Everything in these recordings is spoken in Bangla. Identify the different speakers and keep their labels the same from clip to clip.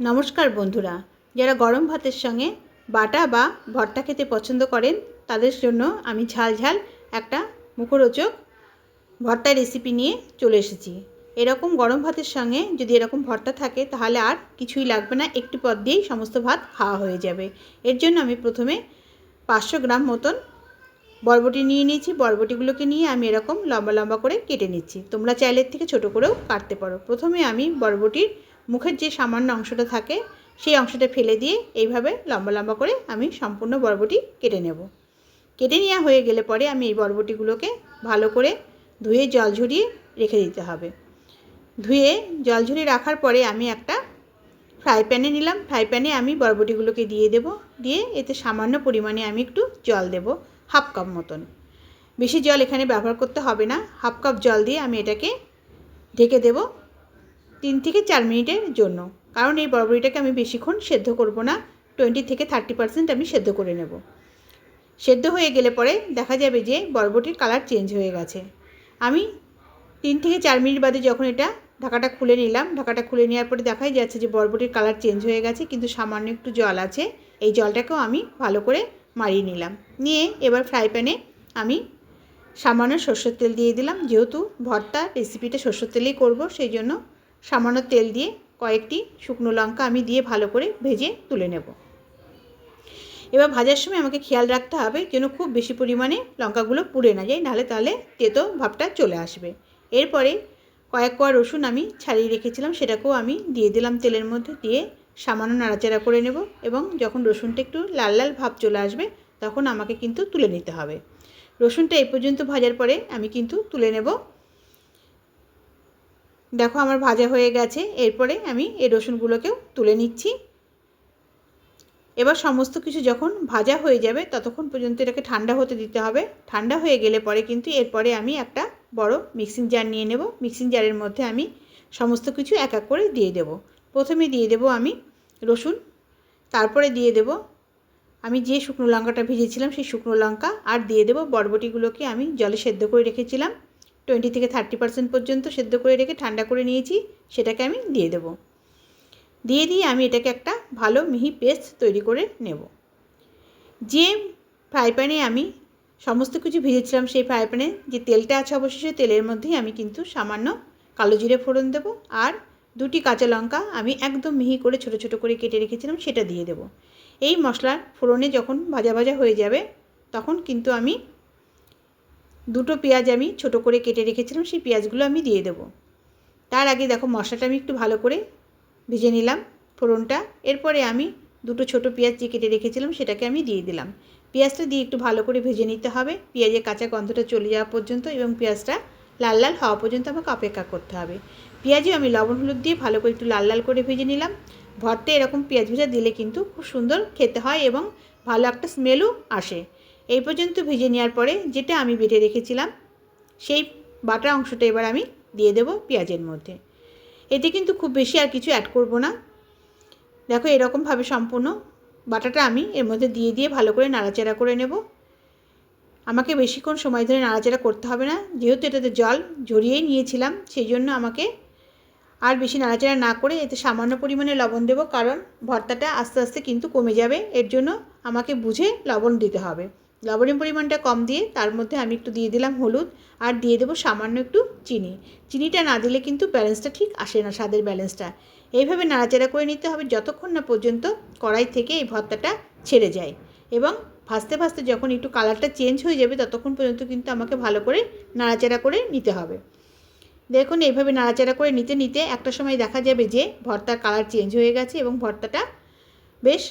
Speaker 1: নমস্কার বন্ধুরা, যারা গরম ভাতের সঙ্গে বাটা বা ভর্তা খেতে পছন্দ করেন, তাদের জন্য আমি ঝাল ঝাল একটা মুখরোচক ভর্তা রেসিপি নিয়ে চলে এসেছি। এরকম গরম ভাতের সঙ্গে যদি এরকম ভর্তা থাকে, তাহলে আর কিছুই লাগবে না, একটি পদ দিয়েই সমস্ত ভাত খাওয়া হয়ে যাবে। এর জন্য আমি প্রথমে পাঁচশো গ্রাম মতন বরবটি নিয়ে নিয়েছি। বরবটিগুলোকে নিয়ে আমি এরকম লম্বা লম্বা করে কেটে নিচ্ছি। তোমরা চাইলের থেকে ছোট করেও কাটতে পারো। প্রথমে আমি বরবটির মুখের যে সামান্য অংশটা থাকে, সেই অংশটা ফেলে দিয়ে এইভাবে লম্বা লম্বা করে আমি সম্পূর্ণ বরবটি কেটে নেব। কেটে নেওয়া হয়ে গেলে পরে আমি এই বরবটিগুলোকে ভালো করে ধুয়ে জল ঝরিয়ে রেখে দিতে হবে। ধুয়ে জল ঝরিয়ে রাখার পরে আমি একটা ফ্রাই প্যানে নিলাম। ফ্রাই প্যানে আমি বরবটিগুলোকে দিয়ে দেব। দিয়ে এতে সামান্য পরিমাণে আমি একটু জল দেব, হাফ কাপ মতন। বেশি জল এখানে ব্যবহার করতে হবে না। হাফ কাপ জল দিয়ে আমি এটাকে ঢেকে দেব। তিন থেকে চার মিনিটের জন্য। কারণ এই বরবরিটাকে আমি বেশিক্ষণ সেদ্ধ করব না টোয়েন্টি থেকে থার্টি পার্সেন্ট আমি সেদ্ধ করে নেব। সেদ্ধ হয়ে গেলে পরে দেখা যাবে যে বরবটির কালার চেঞ্জ হয়ে গেছে। আমি তিন থেকে চার মিনিট বাদে যখন এটা ঢাকাটা খুলে নিলাম, ঢাকাটা খুলে নেওয়ার পরে দেখাই যাচ্ছে যে বরবটির কালার চেঞ্জ হয়ে গেছে, কিন্তু সামান্য একটু জল আছে। এই জলটাকেও আমি ভালো করে মারিয়ে নিলাম। নিয়ে এবার ফ্রাই প্যানে আমি সামান্য সর্ষের তেল দিয়ে দিলাম। যেহেতু ভর্তা রেসিপিটা সর্ষের তেলেই করব, সেই জন্য সামান্য তেল দিয়ে কয়েকটি শুকনো লঙ্কা আমি দিয়ে ভালো করে ভেজে তুলে নেব। এবার ভাজার সময় আমাকে খেয়াল রাখতে হবে যেন খুব বেশি পরিমাণে লঙ্কাগুলো পুড়ে না যায়, নাহলে তাহলে তেতো ভাবটা চলে আসবে। এরপরে কয়েক কোয়া রসুন আমি ছাড়িয়ে রেখেছিলাম, সেটাকেও আমি দিয়ে দিলাম তেলের মধ্যে দিয়ে সামান্য নাড়াচাড়া করে নেব এবং যখন রসুনটা একটু লাল লাল ভাব চলে আসবে, তখন আমাকে কিন্তু তুলে নিতে হবে। রসুনটা এই পর্যন্ত ভাজার পরে আমি কিন্তু তুলে নেব দেখো আমার ভাজা হয়ে গেছে, এরপরে আমি এই রসুনগুলোকেও তুলে নিচ্ছি। এবার সমস্ত কিছু যখন ভাজা হয়ে যাবে, ততক্ষণ পর্যন্ত এটাকে ঠান্ডা হতে দিতে হবে। ঠান্ডা হয়ে গেলে পরে কিন্তু এরপরে আমি একটা বড় মিক্সিং জার নিয়ে নেব। মিক্সিং জারের মধ্যে আমি সমস্ত কিছু এক এক করে দিয়ে দেব। প্রথমে দিয়ে দেব আমি রসুন, তারপরে দিয়ে দেব আমি যে শুকনো লঙ্কাটা ভেজেছিলাম সেই শুকনো লঙ্কা, আর দিয়ে দেবো বরবটিগুলোকে আমি জলে সেদ্ধ করে রেখেছিলাম। টোয়েন্টি থেকে থার্টি পার্সেন্ট পর্যন্ত সেদ্ধ করে রেখে ঠান্ডা করে নিয়েছি, সেটাকে আমি দিয়ে দেবো। দিয়ে দিয়ে আমি এটাকে একটা ভালো মিহি পেস্ট তৈরি করে নেব। যে ফ্রাই প্যানে আমি সমস্ত কিছু ভেজেছিলাম, সেই ফ্রাই প্যানে যে তেলটা আছে অবশেষে, তেলের মধ্যেই আমি কিন্তু সামান্য কালো জিরে ফোড়ন দেবো আর দুটি কাঁচা লঙ্কা আমি একদম মিহি করে ছোট ছোট করে কেটে রেখেছিলাম, সেটা দিয়ে দেবো। এই মশলার ফোড়নে যখন ভাজা ভাজা হয়ে যাবে, তখন কিন্তু আমি দুটো পেঁয়াজ আমি ছোট করে কেটে রেখেছিলাম, সেই পেঁয়াজগুলো আমি দিয়ে দেবো। তার আগে দেখো মশলাটা আমি একটু ভালো করে ভেজে নিলাম ফোড়নটা। এরপরে আমি দুটো ছোট পেঁয়াজ যে কেটে রেখেছিলাম সেটাকে আমি দিয়ে দিলাম। পেঁয়াজটা দিয়ে একটু ভালো করে ভেজে নিতে হবে। পেঁয়াজের কাঁচা গন্ধটা চলে যাওয়া পর্যন্ত এবং পেঁয়াজটা লাল লাল হওয়া পর্যন্ত আমাকে অপেক্ষা করতে হবে। পেঁয়াজে আমি লবণ, হলুদ দিয়ে ভালো করে একটু লাল লাল করে ভেজে নিলাম। ভর্তে এরকম পেঁয়াজ ভেজা দিলে কিন্তু খুব সুন্দর খেতে হয় এবং ভালো একটা স্মেলও আসে। এই পর্যন্ত ভেজে নেওয়ার পরে যেটা আমি বেটে রেখেছিলাম, সেই বাটা অংশটা এবার আমি দিয়ে দেবো পেঁয়াজের মধ্যে। এতে কিন্তু খুব বেশি আর কিছু অ্যাড করব না। দেখো এরকমভাবে সম্পূর্ণ বাটাটা আমি এর মধ্যে দিয়ে দিয়ে ভালো করে নাড়াচাড়া করে নেব। আমাকে বেশিক্ষণ সময় ধরে নাড়াচাড়া করতে হবে না, যেহেতু এটাতে জল ঝরিয়েই নিয়েছিলাম, সেই জন্য আমাকে আর বেশি নাড়াচাড়া না করে এতে সামান্য পরিমাণে লবণ দেবো, কারণ ভর্তাটা আস্তে আস্তে কিন্তু কমে যাবে। এর জন্য আমাকে বুঝে লবণ দিতে হবে। লবণের পরিমাণটা কম দিয়ে তার মধ্যে আমি একটু দিয়ে দিলাম হলুদ আর দিয়ে দেবো সামান্য একটু চিনি। চিনিটা না দিলে কিন্তু ব্যালেন্সটা ঠিক আসে না স্বাদের ব্যালেন্সটা। এইভাবে নাড়াচাড়া করে নিতে হবে যতক্ষণ না পর্যন্ত কড়াই থেকে এই ভর্তাটা ছেড়ে যায় এবং ভাজতে ভাজতে যখন একটু কালারটা চেঞ্জ হয়ে যাবে ততক্ষণ পর্যন্ত কিন্তু আমাকে ভালো করে নাড়াচাড়া করে নিতে হবে। দেখুন এইভাবে নাড়াচাড়া করে নিতে নিতে একটা সময় দেখা যাবে যে ভর্তার কালার চেঞ্জ হয়ে গেছে এবং ভর্তাটা বেশ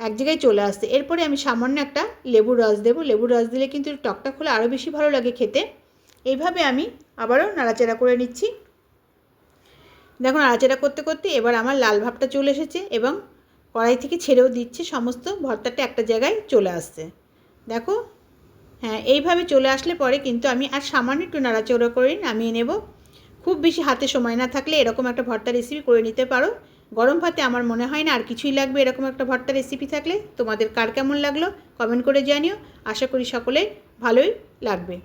Speaker 1: এক জায়গায় চলে আসছে এরপরে আমি সামান্য একটা লেবুর রস দেবো। লেবুর রস দিলে কিন্তু টকটা খুলে আরও বেশি ভালো লাগে খেতে। এইভাবে আমি আবারও নাড়াচাড়া করে নিচ্ছি। দেখুন, নাড়াচাড়া করতে করতে এবার আমার লাল ভাবটা চলে এসেছে এবং কড়াই থেকে ছেড়েও দিচ্ছে সমস্ত ভর্তাটা একটা জায়গায় চলে আসছে। দেখো হ্যাঁ এইভাবে চলে আসলে পরে কিন্তু আমি আর সামান্য একটু নাড়াচাড়া করে নামিয়ে নেব। খুব বেশি হাতে সময় না থাকলে এরকম একটা ভর্তা রেসিপি করে নিতে পারো। গরম ভাতে আমার মনে হয় না আর কিছুই লাগবে এরকম একটা ভর্তা রেসিপি থাকলে। তোমাদের কার কেমন লাগল? কমেন্ট করে জানিও। আশা করি সকলে ভালোই লাগবে।